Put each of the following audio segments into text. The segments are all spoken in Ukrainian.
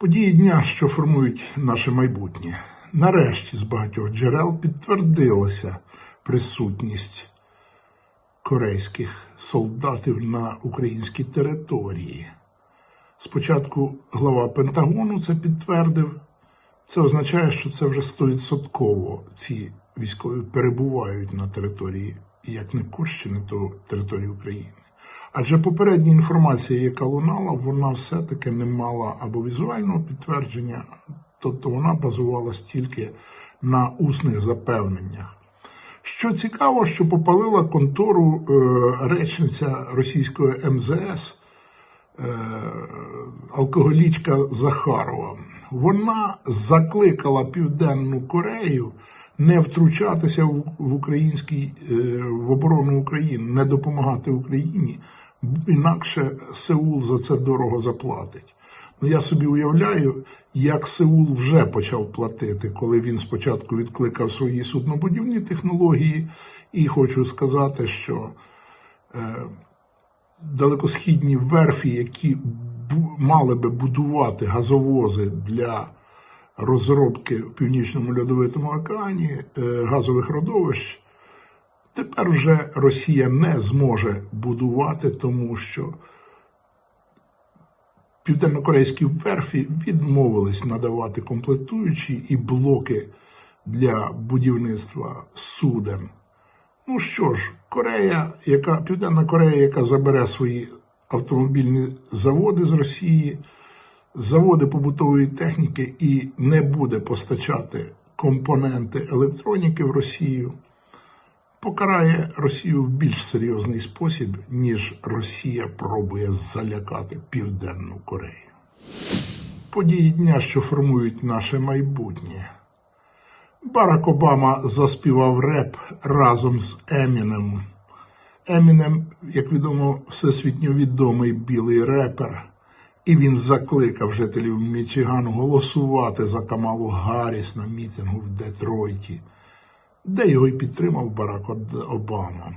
Події дня, що формують наше майбутнє. Нарешті з багатьох джерел підтвердилася присутність корейських солдатів на українській території. Спочатку глава Пентагону це підтвердив. Це означає, що це вже стовідсотково ці військові перебувають на території, як не Курщини, то території України. Адже попередня інформація, яка лунала, вона все-таки не мала або візуального підтвердження, тобто вона базувалась тільки на усних запевненнях. Що цікаво, що попалила контору е, речниця російського МЗС е, алкоголічка Захарова. Вона закликала Південну Корею не втручатися в, український е, в оборону України, не допомагати Україні, інакше Сеул за це дорого заплатить. Ну я собі уявляю, як Сеул вже почав платити, коли він спочатку відкликав свої суднобудівні технології, і хочу сказати, що е, далекосхідні верфі, які бу- мали би будувати газовози для розробки в північному льодовитому океані е, газових родовищ, тепер вже Росія не зможе будувати, тому що південнокорейські верфі відмовились надавати комплектуючі і блоки для будівництва суден. Ну що ж, Корея, яка Південна Корея, яка забере свої автомобільні заводи з Росії, заводи побутової техніки і не буде постачати компоненти електроніки в Росію, покарає Росію в більш серйозний спосіб, ніж Росія пробує залякати Південну Корею. Події дня, що формують наше майбутнє. Барак Обама заспівав реп разом з Емінем. Емінем, як відомо, всесвітньо відомий білий репер, і він закликав жителів Мічигану голосувати за Камалу Гарріс на мітингу в Детройті, де його й підтримав Барак Обама.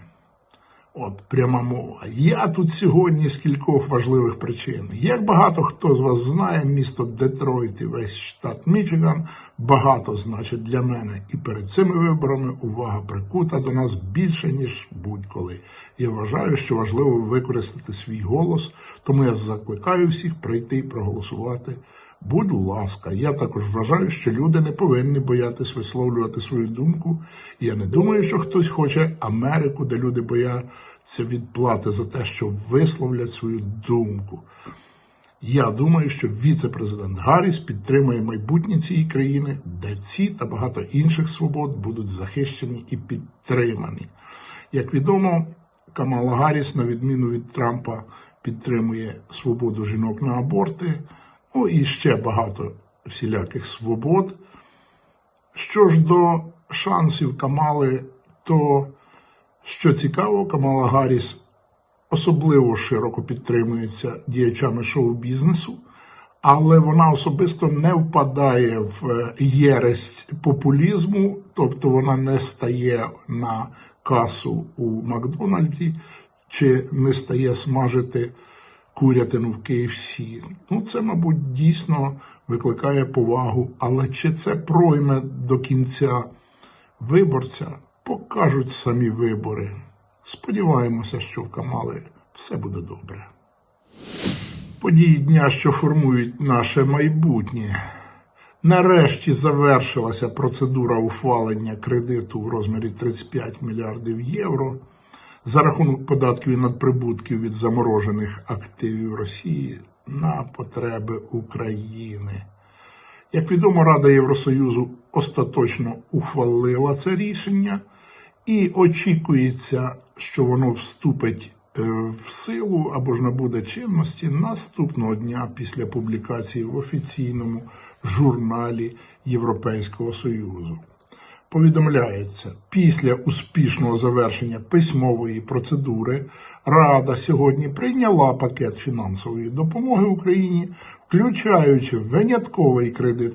От пряма мова. Я тут сьогодні з кількох важливих причин. Як багато хто з вас знає, місто Детройт і весь штат Мічиган багато значить для мене. І перед цими виборами увага прикута до нас більше, ніж будь-коли. Я вважаю, що важливо використати свій голос, тому я закликаю всіх прийти і проголосувати. Будь ласка, я також вважаю, що люди не повинні боятись висловлювати свою думку. Я не думаю, що хтось хоче Америку, де люди бояться відплати за те, що висловлять свою думку. Я думаю, що віце-президент Гарріс підтримує майбутнє цієї країни, де ці та багато інших свобод будуть захищені і підтримані. Як відомо, Камала Гарріс, на відміну від Трампа, підтримує свободу жінок на аборти, ну і ще багато всіляких свобод. Що ж до шансів Камали, то що цікаво, Камала Гарріс особливо широко підтримується діячами шоу-бізнесу, але вона особисто не впадає в е, єресь популізму, тобто вона не стає на касу у Макдональді чи не стає смажити курятину в KFC. Ну, це, мабуть, дійсно викликає повагу, але чи це пройме до кінця виборця, покажуть самі вибори. Сподіваємося, що в Камали все буде добре. Події дня, що формують наше майбутнє. Нарешті завершилася процедура ухвалення кредиту в розмірі 35 мільярдів євро за рахунок податків і надприбутків від заморожених активів Росії на потреби України. Як відомо, Рада Євросоюзу остаточно ухвалила це рішення, і очікується, що воно вступить е, в силу або ж набуде чинності наступного дня після публікації в офіційному журналі Європейського Союзу. Повідомляється, після успішного завершення письмової процедури Рада сьогодні прийняла пакет фінансової допомоги Україні, включаючи винятковий кредит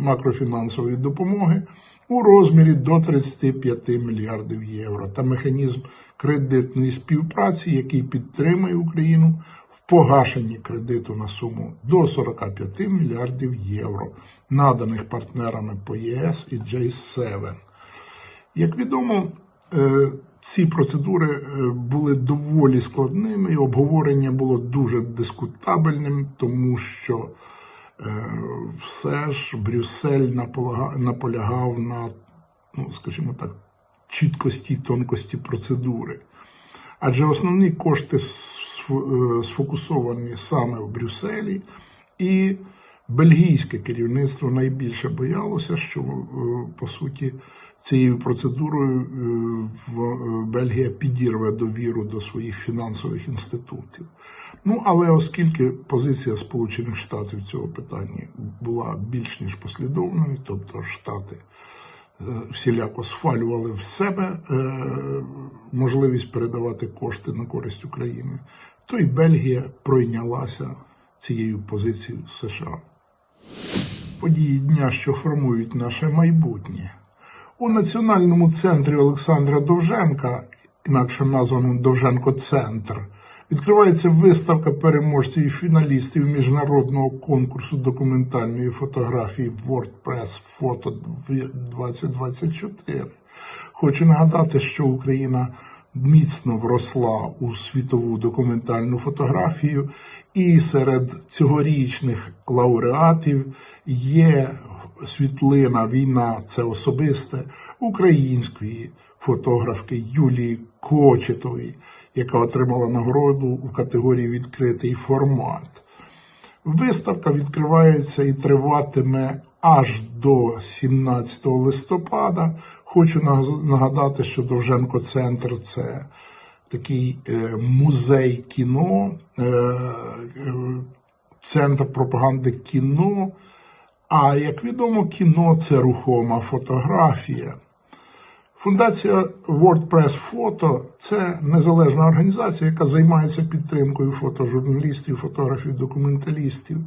макрофінансової допомоги у розмірі до 35 мільярдів євро та механізм кредитної співпраці, який підтримує Україну погашенні кредиту на суму до 45 мільярдів євро, наданих партнерами по ЄС і J7. Як відомо, е, ці процедури е, були доволі складними, і обговорення було дуже дискутабельним, тому що е, все ж Брюссель наполягав на, ну, скажімо так, чіткості і тонкості процедури. Адже основні кошти сфокусовані саме в Брюсселі, і бельгійське керівництво найбільше боялося, що е, по суті цією процедурою е, е, Бельгія підірве довіру до своїх фінансових інститутів. Ну але оскільки позиція Сполучених Штатів в цьому питанні була більш ніж послідовною, тобто Штати е, всіляко схвалювали в себе е, можливість передавати кошти на користь України, то й Бельгія пройнялася цією позицією США. Події дня, що формують наше майбутнє. У Національному центрі Олександра Довженка, інакше названому Довженко Центр, відкривається виставка переможців і фіналістів міжнародного конкурсу документальної фотографії WordPress Photo 2024. Хочу нагадати, що Україна міцно вросла у світову документальну фотографію, і серед цьогорічних лауреатів є світлина Війна це особисте української фотографки Юлії Кочетової, яка отримала нагороду у категорії відкритий формат. Виставка відкривається і триватиме аж до 17 листопада. Хочу нагадати, що Довженко Центр це такий е, музей кіно, е, е, центр пропаганди кіно. А як відомо, кіно це рухома фотографія. Фундація WordPress Photo – це незалежна організація, яка займається підтримкою фотожурналістів, фотографів, документалістів.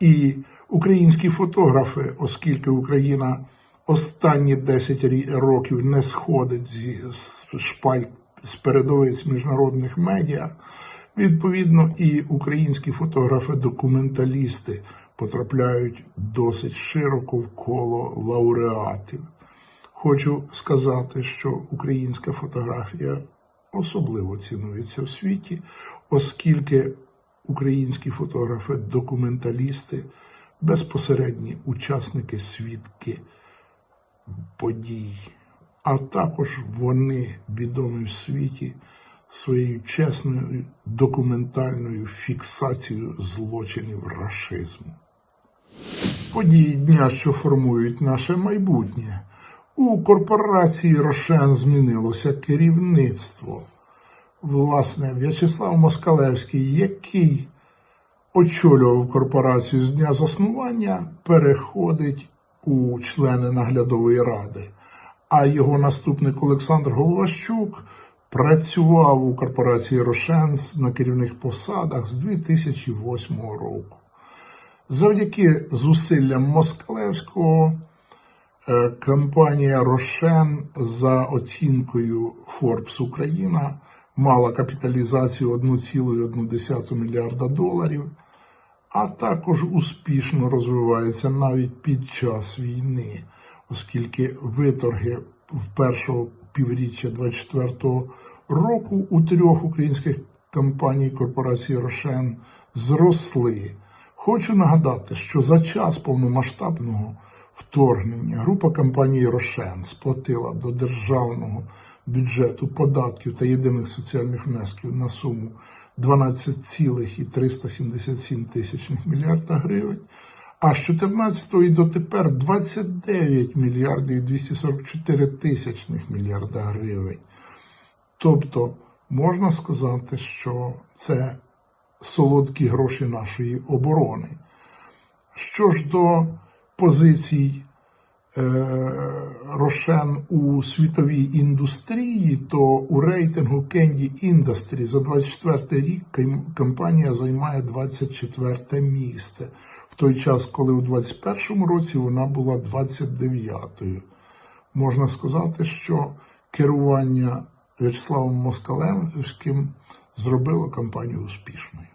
І українські фотографи, оскільки Україна останні 10 років не сходить зі шпальт з передовиць міжнародних медіа, відповідно, і українські фотографи-документалісти потрапляють досить широко в коло лауреатів. Хочу сказати, що українська фотографія особливо цінується в світі, оскільки українські фотографи-документалісти безпосередні учасники свідки подій, а також вони відомі в світі своєю чесною документальною фіксацією злочинів рашизму. Події дня, що формують наше майбутнє. У корпорації Рошен змінилося керівництво. Власне, В'ячеслав Москалевський, який очолював корпорацію з дня заснування, переходить у члени наглядової ради. А його наступник Олександр Головащук працював у корпорації Рошен на керівних посадах з 2008 року. Завдяки зусиллям Москалевського е, компанія Рошен за оцінкою Forbes Україна мала капіталізацію 1,1 мільярда доларів, а також успішно розвивається навіть під час війни, оскільки виторги в першого півріччя 2024 року у трьох українських компаній корпорації Рошен зросли. Хочу нагадати, що за час повномасштабного вторгнення група компаній Рошен сплатила до державного бюджету податків та єдиних соціальних внесків на суму 12,377 тисячних мільярда гривень, а з 14 і дотепер 29 мільярдів 244 тисячних мільярда гривень. Тобто можна сказати, що це солодкі гроші нашої оборони. Що ж до позицій Рошен у світовій індустрії, то у рейтингу Candy Industry за 24 рік компанія займає 24 місце, в той час, коли у 2021 році вона була 29-ю. можна сказати, що керування В'ячеславом Москалевським зробило кампанію успішною.